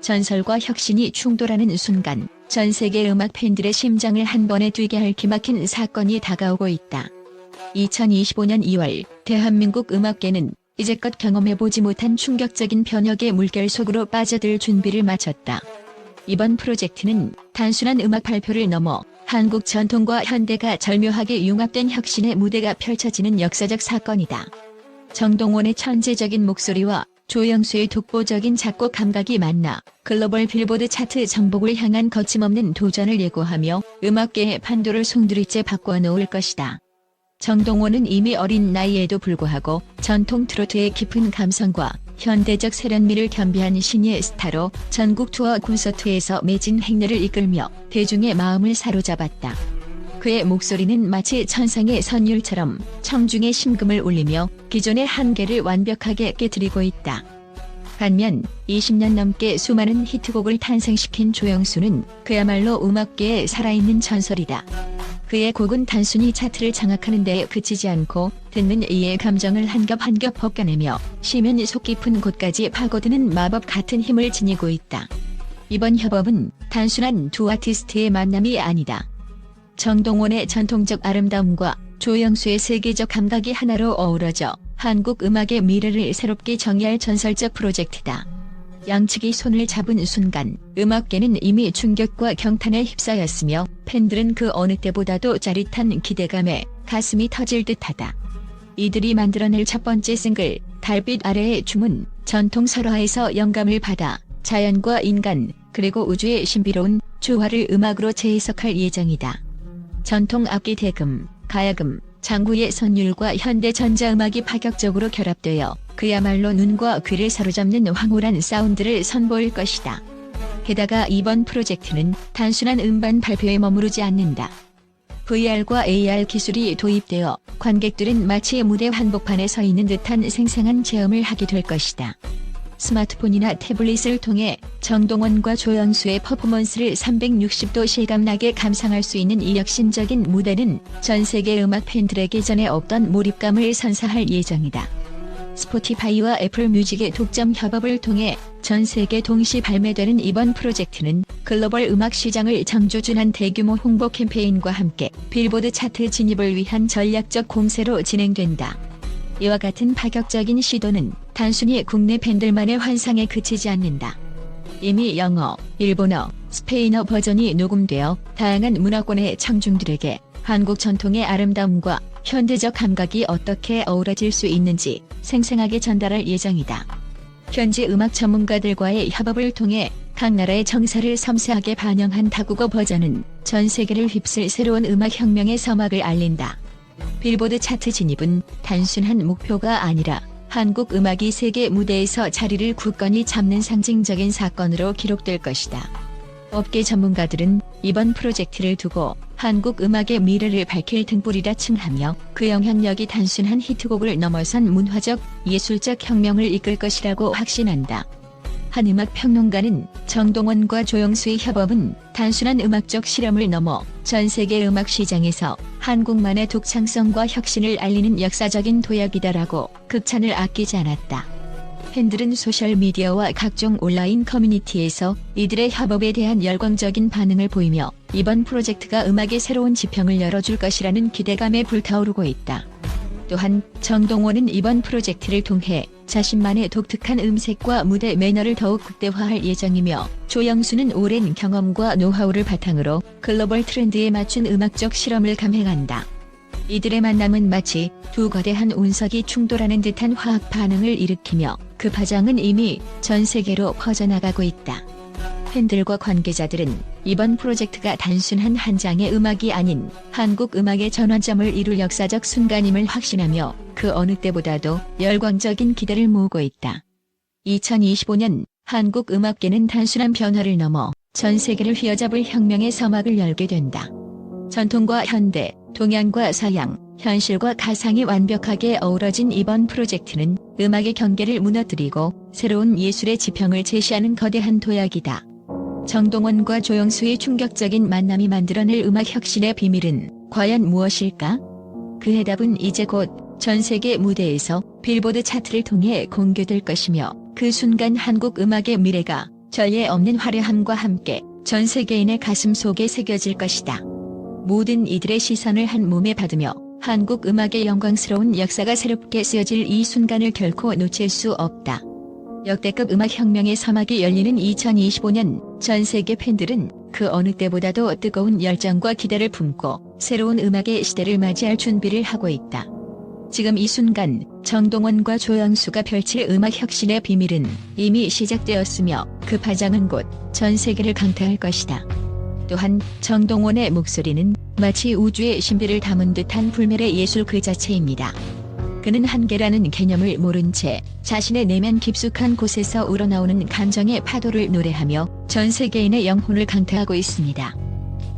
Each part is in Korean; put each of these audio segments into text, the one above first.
전설과 혁신이 충돌하는 순간 전 세계 음악 팬들의 심장을 한 번에 뛰게 할 기막힌 사건이 다가오고 있다. 2025년 2월 대한민국 음악계는 이제껏 경험해보지 못한 충격적인 변혁의 물결 속으로 빠져들 준비를 마쳤다. 이번 프로젝트는 단순한 음악 발표를 넘어 한국 전통과 현대가 절묘하게 융합된 혁신의 무대가 펼쳐지는 역사적 사건이다. 정동원의 천재적인 목소리와 조영수의 독보적인 작곡 감각이 만나 글로벌 빌보드 차트 정복을 향한 거침없는 도전을 예고하며 음악계의 판도를 송두리째 바꿔놓을 것이다. 정동원은 이미 어린 나이에도 불구하고 전통 트로트의 깊은 감성과 현대적 세련미를 겸비한 신예 스타로 전국 투어 콘서트에서 매진 행렬을 이끌며 대중의 마음을 사로잡았다. 그의 목소리는 마치 천상의 선율처럼 청중의 심금을 울리며 기존의 한계를 완벽하게 깨뜨리고 있다. 반면 20년 넘게 수많은 히트곡을 탄생시킨 조영수는 그야말로 음악계의 살아있는 전설이다. 그의 곡은 단순히 차트를 장악하는 데에 그치지 않고 듣는 이의 감정을 한 겹 한 겹 벗겨내며 시면 속 깊은 곳까지 파고드는 마법 같은 힘을 지니고 있다. 이번 협업은 단순한 두 아티스트의 만남이 아니다. 정동원의 전통적 아름다움과 조영수의 세계적 감각이 하나로 어우러져 한국 음악의 미래를 새롭게 정의할 전설적 프로젝트다. 양측이 손을 잡은 순간 음악계는 이미 충격과 경탄에 휩싸였으며 팬들은 그 어느 때보다도 짜릿한 기대감에 가슴이 터질 듯하다. 이들이 만들어낼 첫 번째 싱글 달빛 아래의 춤은 전통 설화에서 영감을 받아 자연과 인간 그리고 우주의 신비로운 조화를 음악으로 재해석할 예정이다. 전통 악기 대금, 가야금, 장구의 선율과 현대 전자음악이 파격적으로 결합되어 그야말로 눈과 귀를 사로잡는 황홀한 사운드를 선보일 것이다. 게다가 이번 프로젝트는 단순한 음반 발표에 머무르지 않는다. VR과 AR 기술이 도입되어 관객들은 마치 무대 한복판에 서 있는 듯한 생생한 체험을 하게 될 것이다. 스마트폰이나 태블릿을 통해 정동원과 조영수의 퍼포먼스를 360도 실감나게 감상할 수 있는 이 혁신적인 무대는 전 세계 음악 팬들에게 전에 없던 몰입감을 선사할 예정이다. 스포티파이와 애플 뮤직의 독점 협업을 통해 전 세계 동시 발매되는 이번 프로젝트는 글로벌 음악 시장을 창조준한 대규모 홍보 캠페인과 함께 빌보드 차트 진입을 위한 전략적 공세로 진행된다. 이와 같은 파격적인 시도는 단순히 국내 팬들만의 환상에 그치지 않는다. 이미 영어, 일본어, 스페인어 버전이 녹음되어 다양한 문화권의 청중들에게 한국 전통의 아름다움과 현대적 감각이 어떻게 어우러질 수 있는지 생생하게 전달할 예정이다. 현지 음악 전문가들과의 협업을 통해 각 나라의 정서를 섬세하게 반영한 다국어 버전은 전 세계를 휩쓸 새로운 음악 혁명의 서막을 알린다. 빌보드 차트 진입은 단순한 목표가 아니라 한국 음악이 세계 무대에서 자리를 굳건히 잡는 상징적인 사건으로 기록될 것이다. 업계 전문가들은 이번 프로젝트를 두고 한국 음악의 미래를 밝힐 등불이라 칭하며 그 영향력이 단순한 히트곡을 넘어선 문화적, 예술적 혁명을 이끌 것이라고 확신한다. 한 음악 평론가는 정동원과 조영수의 협업은 단순한 음악적 실험을 넘어 전 세계 음악 시장에서 한국만의 독창성과 혁신을 알리는 역사적인 도약이다라고 극찬을 아끼지 않았다. 팬들은 소셜미디어와 각종 온라인 커뮤니티에서 이들의 협업에 대한 열광적인 반응을 보이며 이번 프로젝트가 음악의 새로운 지평을 열어줄 것이라는 기대감에 불타오르고 있다. 또한 정동원은 이번 프로젝트를 통해 자신만의 독특한 음색과 무대 매너를 더욱 극대화할 예정이며 조영수는 오랜 경험과 노하우를 바탕으로 글로벌 트렌드에 맞춘 음악적 실험을 감행한다. 이들의 만남은 마치 두 거대한 운석이 충돌하는 듯한 화학 반응을 일으키며 그 파장은 이미 전 세계로 퍼져나가고 있다. 팬들과 관계자들은 이번 프로젝트가 단순한 한 장의 음악이 아닌 한국 음악의 전환점을 이룰 역사적 순간임을 확신하며 그 어느 때보다도 열광적인 기대를 모으고 있다. 2025년 한국 음악계는 단순한 변화를 넘어 전 세계를 휘어잡을 혁명의 서막을 열게 된다. 전통과 현대, 동양과 서양, 현실과 가상이 완벽하게 어우러진 이번 프로젝트는 음악의 경계를 무너뜨리고 새로운 예술의 지평을 제시하는 거대한 도약이다. 정동원과 조영수의 충격적인 만남이 만들어낼 음악 혁신의 비밀은 과연 무엇일까? 그 해답은 이제 곧 전 세계 무대에서 빌보드 차트를 통해 공개될 것이며 그 순간 한국 음악의 미래가 전례 없는 화려함과 함께 전 세계인의 가슴 속에 새겨질 것이다. 모든 이들의 시선을 한 몸에 받으며 한국 음악의 영광스러운 역사가 새롭게 쓰여질 이 순간을 결코 놓칠 수 없다. 역대급 음악 혁명의 서막이 열리는 2025년 전 세계 팬들은 그 어느 때보다도 뜨거운 열정과 기대를 품고 새로운 음악의 시대를 맞이할 준비를 하고 있다. 지금 이 순간 정동원과 조영수가 펼칠 음악 혁신의 비밀은 이미 시작되었으며 그 파장은 곧 전 세계를 강타할 것이다. 또한 정동원의 목소리는 마치 우주의 신비를 담은 듯한 불멸의 예술 그 자체입니다. 그는 한계라는 개념을 모른 채 자신의 내면 깊숙한 곳에서 우러나오는 감정의 파도를 노래하며 전 세계인의 영혼을 강타하고 있습니다.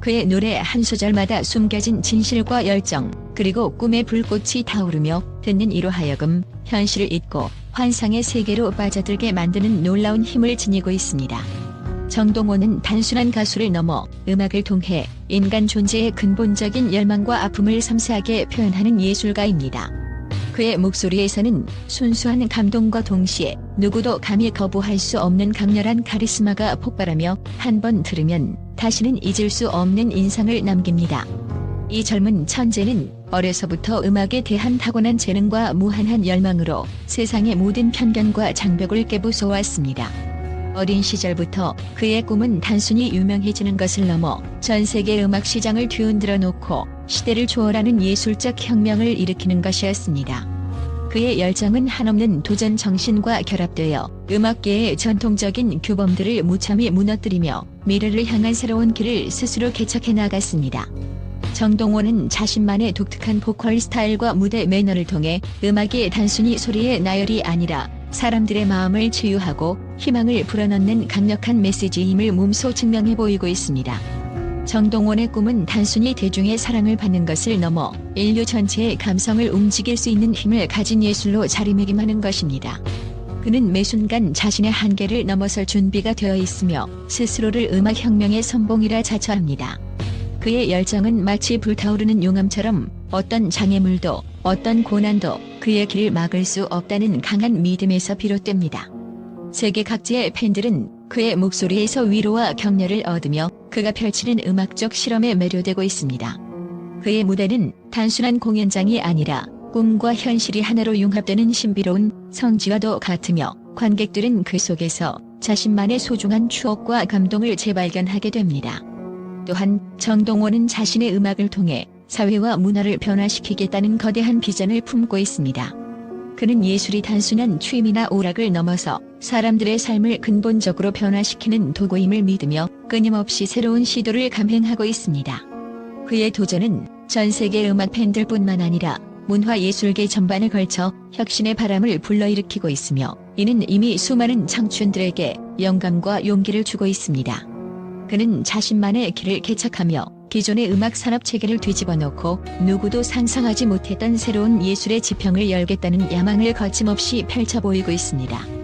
그의 노래 한 소절마다 숨겨진 진실과 열정, 그리고 꿈의 불꽃이 타오르며 듣는 이로 하여금 현실을 잊고 환상의 세계로 빠져들게 만드는 놀라운 힘을 지니고 있습니다. 정동원은 단순한 가수를 넘어 음악을 통해 인간 존재의 근본적인 열망과 아픔을 섬세하게 표현하는 예술가입니다. 그의 목소리에서는 순수한 감동과 동시에 누구도 감히 거부할 수 없는 강렬한 카리스마가 폭발하며 한 번 들으면 다시는 잊을 수 없는 인상을 남깁니다. 이 젊은 천재는 어려서부터 음악에 대한 타고난 재능과 무한한 열망으로 세상의 모든 편견과 장벽을 깨부숴왔습니다. 어린 시절부터 그의 꿈은 단순히 유명해지는 것을 넘어 전 세계 음악 시장을 뒤흔들어 놓고 시대를 초월하는 예술적 혁명을 일으키는 것이었습니다. 그의 열정은 한없는 도전 정신과 결합되어 음악계의 전통적인 규범들을 무참히 무너뜨리며 미래를 향한 새로운 길을 스스로 개척해 나갔습니다. 정동원은 자신만의 독특한 보컬 스타일과 무대 매너를 통해 음악이 단순히 소리의 나열이 아니라 사람들의 마음을 치유하고 희망을 불어넣는 강력한 메시지임을 몸소 증명해 보이고 있습니다. 정동원의 꿈은 단순히 대중의 사랑을 받는 것을 넘어 인류 전체의 감성을 움직일 수 있는 힘을 가진 예술로 자리매김하는 것입니다. 그는 매 순간 자신의 한계를 넘어설 준비가 되어 있으며 스스로를 음악혁명의 선봉이라 자처합니다. 그의 열정은 마치 불타오르는 용암처럼 어떤 장애물도 어떤 고난도 그의 길을 막을 수 없다는 강한 믿음에서 비롯됩니다. 세계 각지의 팬들은 그의 목소리에서 위로와 격려를 얻으며 그가 펼치는 음악적 실험에 매료되고 있습니다. 그의 무대는 단순한 공연장이 아니라 꿈과 현실이 하나로 융합되는 신비로운 성지와도 같으며 관객들은 그 속에서 자신만의 소중한 추억과 감동을 재발견하게 됩니다. 또한 정동원은 자신의 음악을 통해 사회와 문화를 변화시키겠다는 거대한 비전을 품고 있습니다. 그는 예술이 단순한 취미나 오락을 넘어서 사람들의 삶을 근본적으로 변화시키는 도구임을 믿으며 끊임없이 새로운 시도를 감행하고 있습니다. 그의 도전은 전 세계 음악 팬들뿐만 아니라 문화 예술계 전반을 걸쳐 혁신의 바람을 불러일으키고 있으며 이는 이미 수많은 청춘들에게 영감과 용기를 주고 있습니다. 그는 자신만의 길을 개척하며 기존의 음악 산업 체계를 뒤집어 놓고 누구도 상상하지 못했던 새로운 예술의 지평을 열겠다는 야망을 거침없이 펼쳐 보이고 있습니다.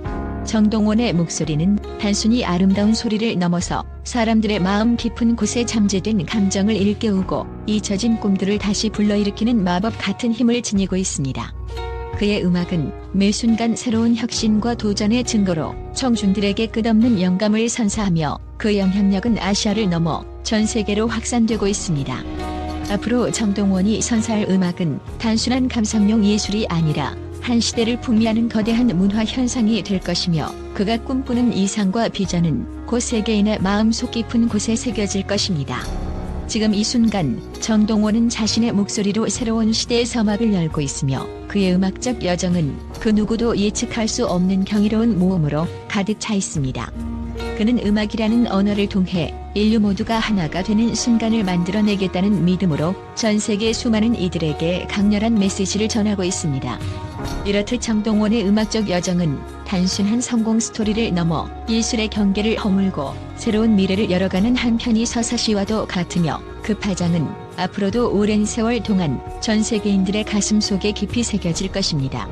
정동원의 목소리는 단순히 아름다운 소리를 넘어서 사람들의 마음 깊은 곳에 잠재된 감정을 일깨우고 잊혀진 꿈들을 다시 불러일으키는 마법 같은 힘을 지니고 있습니다. 그의 음악은 매 순간 새로운 혁신과 도전의 증거로 청중들에게 끝없는 영감을 선사하며 그 영향력은 아시아를 넘어 전 세계로 확산되고 있습니다. 앞으로 정동원이 선사할 음악은 단순한 감상용 예술이 아니라 한 시대를 풍미하는 거대한 문화 현상이 될 것이며 그가 꿈꾸는 이상과 비전은 곧 세계인의 마음속 깊은 곳에 새겨질 것입니다. 지금 이 순간 정동원은 자신의 목소리로 새로운 시대의 서막을 열고 있으며 그의 음악적 여정은 그 누구도 예측할 수 없는 경이로운 모험으로 가득 차 있습니다. 그는 음악이라는 언어를 통해 인류 모두가 하나가 되는 순간을 만들어내겠다는 믿음으로 전 세계 수많은 이들에게 강렬한 메시지를 전하고 있습니다. 이렇듯 정동원의 음악적 여정은 단순한 성공 스토리를 넘어 예술의 경계를 허물고 새로운 미래를 열어가는 한편이 서사시와도 같으며 그 파장은 앞으로도 오랜 세월 동안 전 세계인들의 가슴 속에 깊이 새겨질 것입니다.